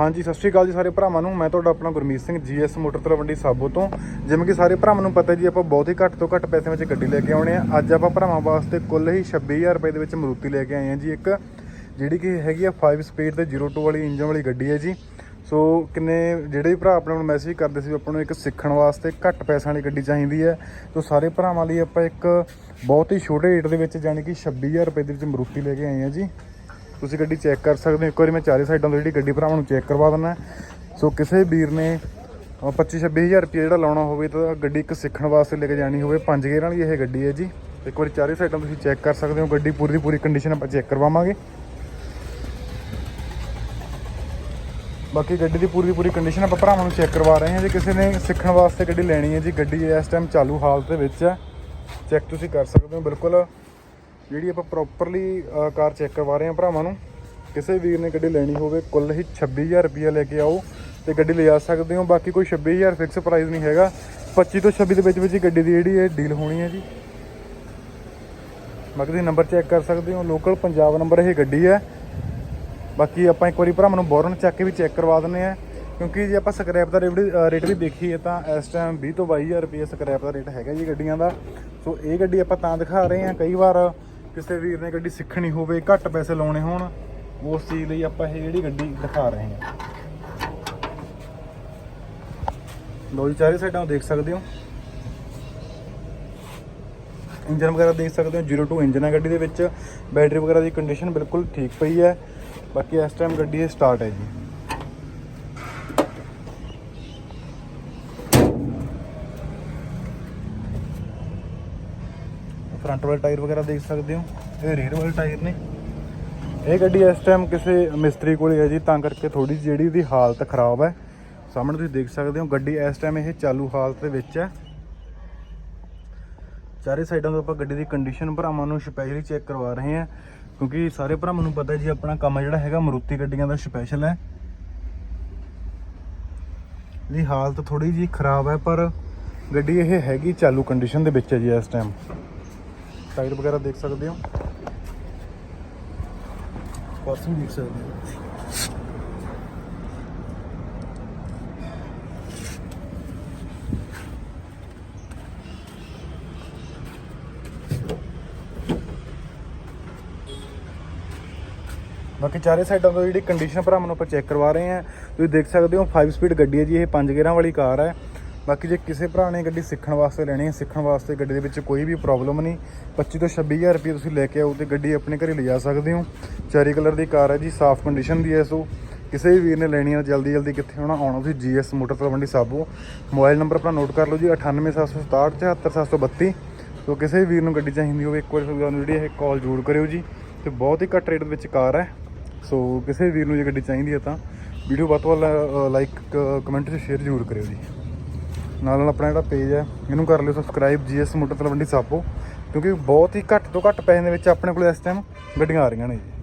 ਹਾਂਜੀ, ਸਤਿ ਸ਼੍ਰੀ ਅਕਾਲ ਜੀ ਸਾਰੇ ਭਰਾਵਾਂ ਨੂੰ। ਮੈਂ ਤੁਹਾਡਾ ਆਪਣਾ ਗੁਰਮੀਤ ਸਿੰਘ, ਜੀਐਸ ਮੋਟਰ ਤਲਵੰਡੀ ਸਾਬੋ ਤੋਂ। ਜਿਵੇਂ ਕਿ ਸਾਰੇ ਭਰਾਵਾਂ ਨੂੰ ਪਤਾ ਜੀ, ਆਪਾਂ ਬਹੁਤ ਹੀ ਘੱਟ ਤੋਂ ਘੱਟ ਪੈਸੇ ਵਿੱਚ ਗੱਡੀ ਲੈ ਕੇ ਆਉਣੇ ਆ। ਅੱਜ ਆਪਾਂ ਭਰਾਵਾਂ ਵਾਸਤੇ ਕੁੱਲ ਹੀ 26000 ਰੁਪਏ ਦੇ ਵਿੱਚ ਮਰੂਤੀ ਲੈ ਕੇ ਆਏ ਆ ਜੀ ਇੱਕ, ਜਿਹੜੀ ਕਿ ਹੈਗੀ ਆ 5 ਸਪੀਡ ਤੇ 02 ਵਾਲੀ ਇੰਜਨ ਵਾਲੀ ਗੱਡੀ ਹੈ ਜੀ। ਸੋ ਕਿੰਨੇ, ਜਿਹੜੇ ਵੀ ਭਰਾ ਆਪਣੇ ਨੂੰ ਮੈਸੇਜ ਕਰਦੇ ਸੀ ਵੀ ਆਪਾਂ ਨੂੰ ਇੱਕ ਸਿੱਖਣ ਵਾਸਤੇ ਘੱਟ ਪੈਸਿਆਂ ਵਾਲੀ ਗੱਡੀ ਚਾਹੀਦੀ ਹੈ। ਸੋ ਸਾਰੇ ਭਰਾਵਾਂ ਲਈ ਆਪਾਂ ਇੱਕ ਬਹੁਤ ਹੀ ਛੋਟੇ ਰੇਟ ਦੇ ਵਿੱਚ ਯਾਨੀ ਕਿ 26000 ਰੁਪਏ ਦੇ ਵਿੱਚ ਮਰੂਤੀ ਲੈ ਕੇ ਆਏ ਆ ਜੀ। ਤੁਸੀਂ ਗੱਡੀ ਚੈੱਕ ਕਰ ਸਕਦੇ ਹੋ। ਇੱਕ ਵਾਰੀ ਮੈਂ ਚਾਰੇ ਸਾਈਡਾਂ ਤੋਂ ਜਿਹੜੀ ਗੱਡੀ ਭਰਾਵਾਂ ਨੂੰ ਚੈੱਕ ਕਰਵਾ ਦਿੰਦਾ। ਸੋ ਕਿਸੇ ਵੀਰ ਨੇ 25 26000 ਰੁਪਏ ਜਿਹੜਾ ਲਾਉਣਾ ਹੋਵੇ ਤਾਂ ਗੱਡੀ ਇੱਕ ਸਿੱਖਣ ਵਾਸਤੇ ਲੈ ਕੇ ਜਾਣੀ ਹੋਵੇ। ਪੰਜ ਗੇਅਰ ਵਾਲੀ ਇਹ ਗੱਡੀ ਹੈ ਜੀ। ਇੱਕ ਵਾਰੀ ਚਾਰੇ ਸਾਈਡਾਂ ਤੁਸੀਂ ਚੈੱਕ ਕਰ ਸਕਦੇ ਹੋ। ਗੱਡੀ ਪੂਰੀ ਦੀ ਪੂਰੀ ਕੰਡੀਸ਼ਨ ਆਪਾਂ ਚੈੱਕ ਕਰਵਾਵਾਂਗੇ। ਬਾਕੀ ਗੱਡੀ ਦੀ ਪੂਰੀ ਦੀ ਪੂਰੀ ਕੰਡੀਸ਼ਨ ਆਪਾਂ ਭਰਾਵਾਂ ਨੂੰ ਚੈੱਕ ਕਰਵਾ ਰਹੇ ਹਾਂ ਜੇ। ਕਿਸੇ ਨੇ ਸਿੱਖਣ ਵਾਸਤੇ ਗੱਡੀ ਲੈਣੀ ਹੈ ਜੀ। ਗੱਡੀ ਇਸ ਟਾਈਮ ਚਾਲੂ ਹਾਲਤ ਦੇ ਵਿੱਚ ਹੈ। ਚੈੱਕ ਤੁਸੀਂ ਕਰ ਸਕਦੇ ਹੋ ਬਿਲਕੁਲ। ਜਿਹੜੀ ਆਪਾਂ ਪ੍ਰੋਪਰਲੀ ਕਾਰ ਚੈੱਕ ਕਰਵਾ ਰਹੇ ਹਾਂ ਭਰਾਵਾਂ ਨੂੰ, ਕਿਸੇ ਵੀਰ ਨੇ ਗੱਡੀ ਲੈਣੀ ਹੋਵੇ, ਕੁੱਲ ਹੀ 26000 ਰੁਪਏ ਲੈ ਕੇ ਆਓ ਤੇ ਗੱਡੀ ਲਿਜਾ ਸਕਦੇ ਹੋ। ਬਾਕੀ ਕੋਈ 26000 ਫਿਕਸ ਪ੍ਰਾਈਸ ਨਹੀਂ ਹੈਗਾ। 25 ਤੋਂ 26 ਦੇ ਵਿੱਚ ਵਿੱਚ ਹੀ ਗੱਡੀ ਦੀ ਜਿਹੜੀ ਹੈ ਡੀਲ ਹੋਣੀ ਹੈ ਜੀ। ਬਾਕੀ ਤੁਸੀਂ ਨੰਬਰ ਚੈੱਕ ਕਰ ਸਕਦੇ ਹੋ। ਲੋਕਲ ਪੰਜਾਬ ਨੰਬਰ ਇਹ ਗੱਡੀ ਹੈ। ਬਾਕੀ ਆਪਾਂ ਇੱਕ ਵਾਰੀ ਭਰਾਵਾਂ ਨੂੰ ਬੋਰਨ ਚੱਕ ਕੇ ਵੀ ਚੈੱਕ ਕਰਵਾ ਦਿੰਦੇ ਆ ਕਿਉਂਕਿ ਜੇ ਆਪਾਂ ਸਕ੍ਰੈਪ ਦਾ ਰੇਟ ਰੇਟ ਵੀ ਦੇਖੀਏ ਤਾਂ ਇਸ ਟਾਈਮ 20 ਤੋਂ 22000 ਰੁਪਏ ਸਕ੍ਰੈਪ ਦਾ ਰੇਟ ਹੈਗਾ ਜੀ ਗੱਡੀਆਂ ਦਾ। ਸੋ ਇਹ ਗੱਡੀ ਆਪਾਂ ਤਾਂ ਦਿਖਾ ਰਹੇ ਹਾਂ ਕਈ ਵਾਰ ਕਿਸੇ ਵੀਰ ਨੇ ਗੱਡੀ ਸਿੱਖਣੀ ਹੋਵੇ, ਘੱਟ ਪੈਸੇ ਲਾਉਣੇ ਹੋਣ, ਉਸ ਚੀਜ਼ ਲਈ ਆਪਾਂ ਇਹ ਜਿਹੜੀ ਗੱਡੀ ਦਿਖਾ ਰਹੇ ਹਾਂ। ਲੋ ਜੀ, ਚਾਰੇ ਸਾਈਡਾਂ ਤੋਂ ਦੇਖ ਸਕਦੇ ਹੋ। ਇੰਜਨ ਵਗੈਰਾ ਦੇਖ ਸਕਦੇ ਹੋ 02 ਇੰਜਨ ਹੈ ਗੱਡੀ ਦੇ ਵਿੱਚ। ਬੈਟਰੀ ਵਗੈਰਾ ਦੀ ਕੰਡੀਸ਼ਨ ਬਿਲਕੁਲ ਠੀਕ ਪਈ ਹੈ। ਬਾਕੀ ਇਸ ਟਾਈਮ ਗੱਡੀ ਇਹ ਸਟਾਰਟ ਹੈ ਜੀ। ਫਰੰਟ ਵਾਲੇ ਟਾਇਰ ਵਗੈਰਾ ਦੇਖ ਸਕਦੇ ਹੋ। ਇਹ ਰੇਅਰ ਵਾਲੇ ਟਾਇਰ ਨੇ। ਇਹ ਗੱਡੀ ਇਸ ਟਾਈਮ ਕਿਸੇ ਮਿਸਤਰੀ ਕੋਲ ਹੈ ਜੀ, ਤਾਂ ਕਰਕੇ ਥੋੜੀ ਜਿਹੜੀ ਦੀ ਹਾਲਤ ਖਰਾਬ ਹੈ। ਸਾਹਮਣੇ ਤੁਸੀਂ ਦੇਖ ਸਕਦੇ ਹੋ, ਗੱਡੀ ਇਸ ਟਾਈਮ ਇਹ ਚਾਲੂ ਹਾਲਤ ਦੇ ਵਿੱਚ ਹੈ। ਚਾਰੇ ਸਾਈਡਾਂ ਤੋਂ ਆਪਾਂ ਗੱਡੀ ਦੀ ਕੰਡੀਸ਼ਨ ਭਰਾਵਾਂ ਨੂੰ ਸਪੈਸ਼ਲੀ ਚੈੱਕ ਕਰਵਾ ਰਹੇ ਹਾਂ। ਕਿਉਂਕਿ ਸਾਰੇ ਭਰਾਵਾਂ ਨੂੰ ਪਤਾ ਜੀ, ਆਪਣਾ ਕੰਮ ਜਿਹੜਾ ਹੈਗਾ, ਮਰੂਤੀ ਗੱਡੀਆਂ ਦਾ ਸਪੈਸ਼ਲ ਹੈ। ਦੀ ਹਾਲਤ ਥੋੜੀ ਜੀ ਖਰਾਬ ਹੈ, ਪਰ ਗੱਡੀ ਇਹ ਹੈਗੀ ਚਾਲੂ ਕੰਡੀਸ਼ਨ ਦੇ ਵਿੱਚ ਹੈ ਜੀ ਇਸ ਟਾਈਮ ਟਾਇਰ ਵਗੈਰਾ ਦੇਖ ਸਕਦੇ ਹੋ ਪਰਸਨ ਦੇਖ ਸਕਦੇ ਹੋ ਬਾਕੀ ਚਾਰੇ ਸਾਈਡਾਂ ਤੋਂ ਜਿਹੜੀ ਕੰਡੀਸ਼ਨ ਭਰਾਵਾਂ ਨੂੰ ਆਪਾਂ ਚੈੱਕ ਕਰਵਾ ਰਹੇ ਹਾਂ ਤੁਸੀਂ ਦੇਖ ਸਕਦੇ ਹੋ 5 ਸਪੀਡ ਗੱਡੀ ਹੈ ਜੀ ਇਹ 5 ਗੇਅਰਾਂ ਵਾਲੀ ਕਾਰ ਹੈ ਬਾਕੀ ਜੇ ਕਿਸੇ ਭਰਾ ਨੇ ਗੱਡੀ ਸਿੱਖਣ ਵਾਸਤੇ ਲੈਣੀ ਹੈ, ਸਿੱਖਣ ਵਾਸਤੇ ਗੱਡੀ ਦੇ ਵਿੱਚ ਕੋਈ ਵੀ ਪ੍ਰੋਬਲਮ ਨਹੀਂ। 25 ਤੋਂ 26000 ਰੁਪਏ ਤੁਸੀਂ ਲੈ ਕੇ ਆਓ ਤੇ ਗੱਡੀ ਆਪਣੇ ਘਰੇ ਲਿਜਾ ਸਕਦੇ ਹੋ। ਚੈਰੀ ਕਲਰ ਦੀ ਕਾਰ ਹੈ ਜੀ, ਸਾਫ਼ ਕੰਡੀਸ਼ਨ ਦੀ ਹੈ ਸੋ ਕਿਸੇ ਵੀ ਵੀਰ ਨੇ ਲੈਣੀ ਹੈ, ਜਲਦੀ ਜਲਦੀ ਕਿੱਥੇ ਆਉਣਾ ਆਉਣਾ ਤੁਸੀਂ GS motor Talwandi Sabo. Mobile number ਆਪਣਾ ਨੋਟ ਕਰ ਲਓ ਜੀ 98767 74732 ਸੋ ਕਿਸੇ ਵੀ ਵੀਰ ਨੂੰ ਗੱਡੀ ਚਾਹੀਦੀ ਹੋਵੇ, ਇੱਕ ਵਾਰ ਤੁਹਾਨੂੰ ਜਿਹੜੀ ਇਹ ਕਾਲ ਜ਼ਰੂਰ ਕਰਿਓ ਜੀ। ਤੇ ਬਹੁਤ ਹੀ ਘੱਟ ਰੇਟ ਦੇ ਵਿੱਚ ਕਾਰ ਹੈ। ਸੋ ਕਿਸੇ ਵੀਰ ਨੂੰ ਜੇ ਗੱਡੀ ਚਾਹੀਦੀ ਹੈ ਤਾਂ ਵੀਡੀਓ ਵੱਧ ਤੋਂ ਵੱਧ ਲਾਈਕ ਕਮੈਂਟ ਤੇ ਸ਼ੇਅਰ ਜ਼ਰੂਰ ਕਰਿਓ ਜੀ। ਨਾਲ ਨਾਲ ਆਪਣਾ ਜਿਹੜਾ ਪੇਜ ਹੈ, ਇਹਨੂੰ ਕਰ ਲਿਓ subscribe GS motor Talwandi Sabo, ਕਿਉਂਕਿ ਬਹੁਤ ਹੀ ਘੱਟ ਤੋਂ ਘੱਟ ਪੈਸੇ ਦੇ ਵਿੱਚ ਆਪਣੇ ਕੋਲ ਇਸ ਟਾਈਮ ਗੱਡੀਆਂ ਆ ਰਹੀਆਂ ਨੇ ਜੀ।